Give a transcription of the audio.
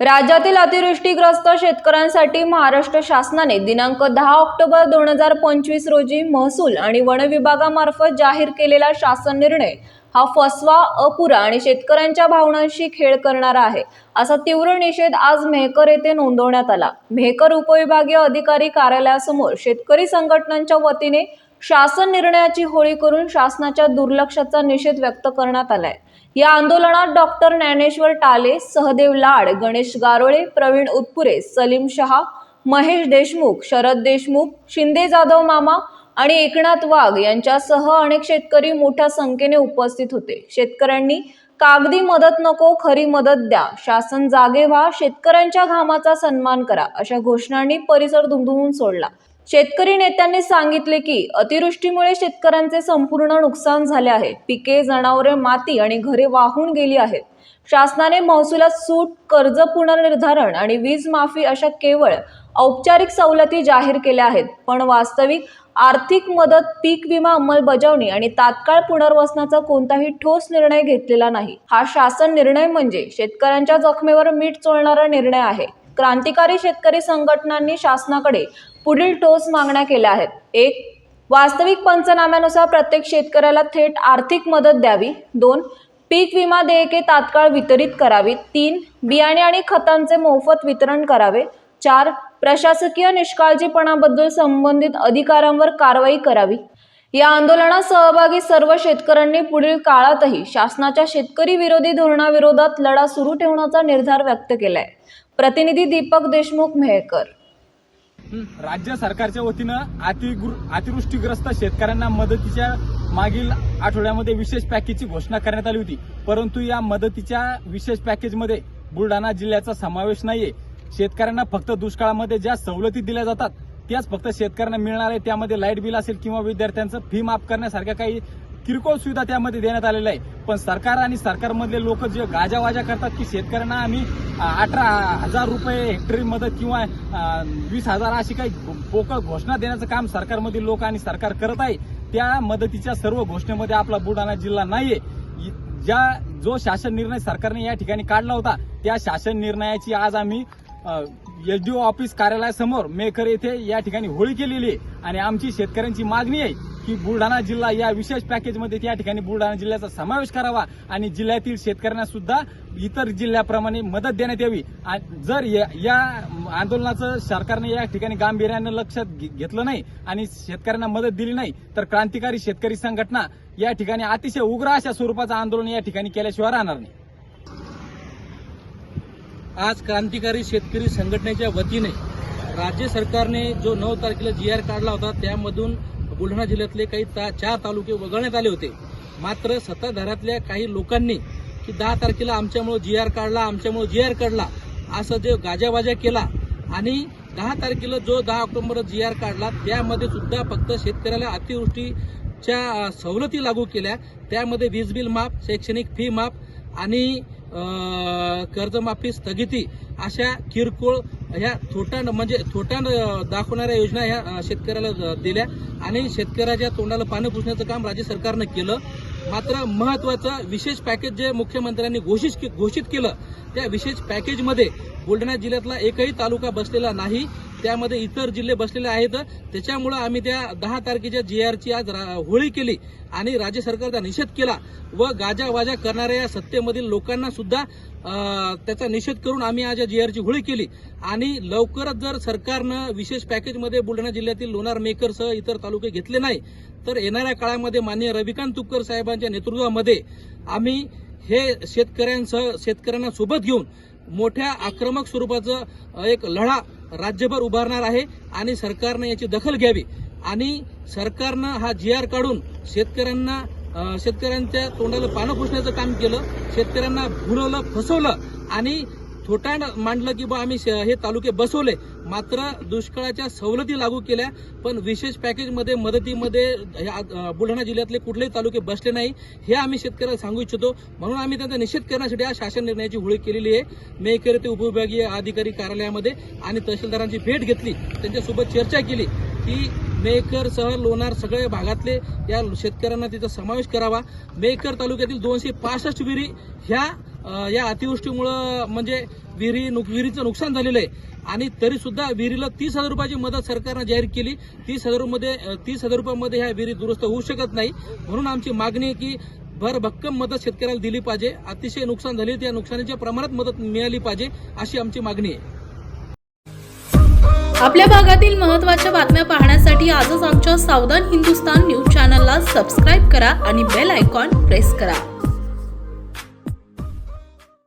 राज्यातील अतिवृष्टीग्रस्त शेतकऱ्यांसाठी महाराष्ट्र शासनाने दिनांक दहा ऑक्टोबर दोन हजार पंचवीस रोजी महसूल आणि वन विभागामार्फत जाहीर केलेला शासन निर्णय हा फसवा अपुरा आणि शेतकऱ्यांच्या भावनांशी खेळ करणारा आहे असा तीव्र निषेध आज मेहकर येथे नोंदवण्यात आला. मेहकर उपविभागीय अधिकारी कार्यालयासमोर शेतकरी संघटनांच्या वतीने शासन निर्णयाची होळी करून शासनाच्या दुर्लक्षाचा निषेध व्यक्त करण्यात आलाय. या आंदोलनात डॉक्टर ज्ञानेश्वर टाले सहदेव लाड गणेश गारोळे प्रवीण उत्पुरे सलीम शहा महेश देशमुख शरद देशमुख शिंदे जाधव मामा आणि एकनाथ वाघ यांच्यासह अनेक शेतकरी मोठ्या संख्येने उपस्थित होते. शेतकऱ्यांनी कागदी मदत नको खरी मदत द्या. शासन जागे व्हा. शेतकऱ्यांच्या घामाचा सन्मान करा. अशा घोषणांनी परिसर दुमदुमून सोडला. शेतकरी नेत्यांनी सांगितले की अतिवृष्टीमुळे शेतकऱ्यांचे संपूर्ण नुकसान झाले आहे. पिके जनावरे माती आणि घरे वाहून गेली आहेत. शासनाने महसुलात सूट कर्ज पुनर्निर्धारण आणि वीज माफी अशा केवळ औपचारिक सवलती जाहीर केल्या आहेत. पण वास्तविक आर्थिक मदत पीक विमा अंमलबजावणी आणि तात्काळ पुनर्वसनाचा कोणताही ठोस निर्णय घेतलेला नाही. हा शासन निर्णय म्हणजे शेतकऱ्यांच्या जखमेवर मीठ चोळणारा निर्णय आहे. क्रांतिकारी शेतकरी संघटनांनी शासनाकडे पुढील ठोस मागण्या केल्या आहेत. एक वास्तविक पंचनाम्यानुसार प्रत्येक शेतकऱ्याला थेट आर्थिक मदत द्यावी. दोन पीक विमा देयके तात्काळ वितरित करावी तीन बियाणे आणि खतांचे मोफत वितरण करावे. चार प्रशासकीय निष्काळजीपणाबद्दल संबंधित अधिकाऱ्यांवर कारवाई करावी. या आंदोलनात सहभागी सर्व शेतकऱ्यांनी पुढील काळातही शासनाच्या शेतकरी विरोधी धोरणाविरोधात लढा सुरू ठेवण्याचा निर्धार व्यक्त केलाय. प्रतिनिधी दीपक देशमुख मेहकर. राज्य सरकारच्या वतीनं अतिगृ अतिवृष्टीग्रस्त शेतकऱ्यांना मदतीच्या मागील आठवड्यामध्ये विशेष पॅकेजची घोषणा करण्यात आली होती. परंतु या मदतीच्या विशेष पॅकेजमध्ये बुलढाणा जिल्ह्याचा समावेश नाहीये. शेतकऱ्यांना फक्त दुष्काळामध्ये ज्या सवलती दिल्या जातात त्याच फक्त शेतकऱ्यांना मिळणार आहे. त्यामध्ये लाइट बिल असेल किंवा विद्यार्थ्यांचं फी माफ करण्यासारख्या काही किरकोळ सुविधा त्यामध्ये देण्यात आलेल्या आहे. पण सरकार आणि सरकारमधले लोक जे गाजावाजा करतात की शेतकऱ्यांना आम्ही अठरा हजार रुपये हेक्टरी मदत किंवा वीस हजार अशी काही पोकळ घोषणा देण्याचं काम सरकारमधील लोक आणि सरकार करत आहे. त्या मदतीच्या सर्व घोषणेमध्ये आपला बुलढाणा जिल्हा नाहीये. ज्या जो शासन निर्णय सरकारने या ठिकाणी काढला होता त्या शासन निर्णयाची आज आम्ही एसडीओ ऑफिस कार्यालयासमोर मेकर येथे या ठिकाणी होळी केलेली आहे. आणि आमची शेतकऱ्यांची मागणी आहे की बुलढाणा जिल्हा या विशेष पॅकेजमध्ये या ठिकाणी बुलढाणा जिल्ह्याचा समावेश करावा आणि जिल्ह्यातील शेतकऱ्यांना सुद्धा इतर जिल्ह्याप्रमाणे मदत देण्यात यावी. जर या या आंदोलनाचं सरकारने या ठिकाणी गांभीर्यानं लक्षात घे- घेतलं नाही आणि शेतकऱ्यांना मदत दिली नाही तर क्रांतिकारी शेतकरी संघटना या ठिकाणी अतिशय उग्र अशा स्वरूपाचं आंदोलन या ठिकाणी केल्याशिवाय राहणार नाही. आज क्रांतिकारी शेतकरी संघटनेच्या वतीने राज्य सरकारने जो नऊ तारखेला जी आर काढला होता त्यामधून बुलढाणा जिल्ह्यातले काही ता चार तालुके वगळण्यात आले होते. मात्र सत्ताधाऱ्यातल्या काही लोकांनी की दहा तारखेला आमच्यामुळे जी आर काढला आमच्यामुळे जी आर काढला असं जे गाजावाजा केला आणि दहा तारखेला जो दहा ऑक्टोबर जी आर काढला त्यामध्ये सुद्धा फक्त शेतकऱ्याला अतिवृष्टीच्या सवलती लागू केल्या. त्यामध्ये वीज बिल माफ शैक्षणिक फी माफ आणि कर्जमाफी स्थगिती अशा किरकोळ ह्या थोटांड म्हणजे थोट्यानं दाखवणाऱ्या योजना ह्या शेतकऱ्याला दिल्या. आणि शेतकऱ्याच्या तोंडाला पानं पुसण्याचं काम राज्य सरकारनं केलं. मात्र महत्वाचं विशेष पॅकेज जे मुख्यमंत्र्यांनी घोषित घोषित केलं त्या विशेष पॅकेजमध्ये बुलढाणा जिल्ह्यातला एकही तालुका बसलेला नाही. त्यामध्ये इतर जिल्हे बसलेले आहेत. त्याच्यामुळं आम्ही त्या दहा तारखेच्या जी आरची आज रा- होळी केली आणि राज्य सरकारचा निषेध केला व गाजावाजा करणाऱ्या या सत्तेमधील लोकांना सुद्धा त्याचा निषेध करून आम्ही आज या जी आरची होळी केली. आणि लवकरच जर सरकारनं विशेष पॅकेजमध्ये बुलढाणा जिल्ह्यातील लोणार मेकरसह इतर तालुके घेतले नाही तर येणाऱ्या काळामध्ये माननीय रविकांत तुपकर साहेबांच्या नेतृत्वामध्ये आम्ही हे शेतकऱ्यांसह शेतकऱ्यांना सोबत घेऊन मोठ्या आक्रमक स्वरूपाचं एक लढा राज्यभर उभारणार आहे आणि सरकारनं याची दखल घ्यावी. आणि सरकारनं हा जी आर काढून शेतकऱ्यांना शेतकऱ्यांच्या तोंडाला पानं पुसण्याचं काम केलं शेतकऱ्यांना भुलवलं फसवलं आणि थोटांड मांडलं की बा आम्ही श- हे तालुके बसवले. मात्र दुष्काळाच्या सवलती लागू केल्या पण विशेष पॅकेजमध्ये मदतीमध्ये ह्या, बुलढाणा जिल्ह्यातले कुठलेही तालुके बसले नाही हे आम्ही शेतकऱ्याला सांगू इच्छितो. म्हणून आम्ही त्यांचा निषेध करण्यासाठी या शासन निर्णयाची होळी केलेली आहे. मेकर ते उपविभागीय अधिकारी कार्यालयामध्ये आणि तहसीलदारांची भेट घेतली. त्यांच्यासोबत चर्चा केली की मेकर सह लोणार सगळे भागातले या शेतकऱ्यांना तिचा समावेश करावा. मेकर तालुक्यातील दोनशे पासष्ट विहिरी ह्या या अतिवृष्टीमुळं म्हणजे विहिरी नुक- विहिरीचं नुकसान झालेलं आहे. आणि तरी सुद्धा विहिरीला तीस हजार रुपयाची मदत सरकारनं जाहीर केली. तीस हजारमध्ये तीस हजार रुपयामध्ये ह्या विहिरी दुरुस्त होऊ शकत नाही. म्हणून आमची मागणी आहे की भरभक्कम मदत शेतकऱ्याला दिली पाहिजे. अतिशय नुकसान झाले त्या नुकसानीच्या प्रमाणात मदत मिळाली पाहिजे अशी आमची मागणी आहे. आपल्या भागातील महत्त्वाच्या बातम्या पाहण्यासाठी आजच आमच्या सावधान हिंदुस्तान न्यूज चॅनलला सबस्क्राईब करा आणि बेल आयकॉन प्रेस करा.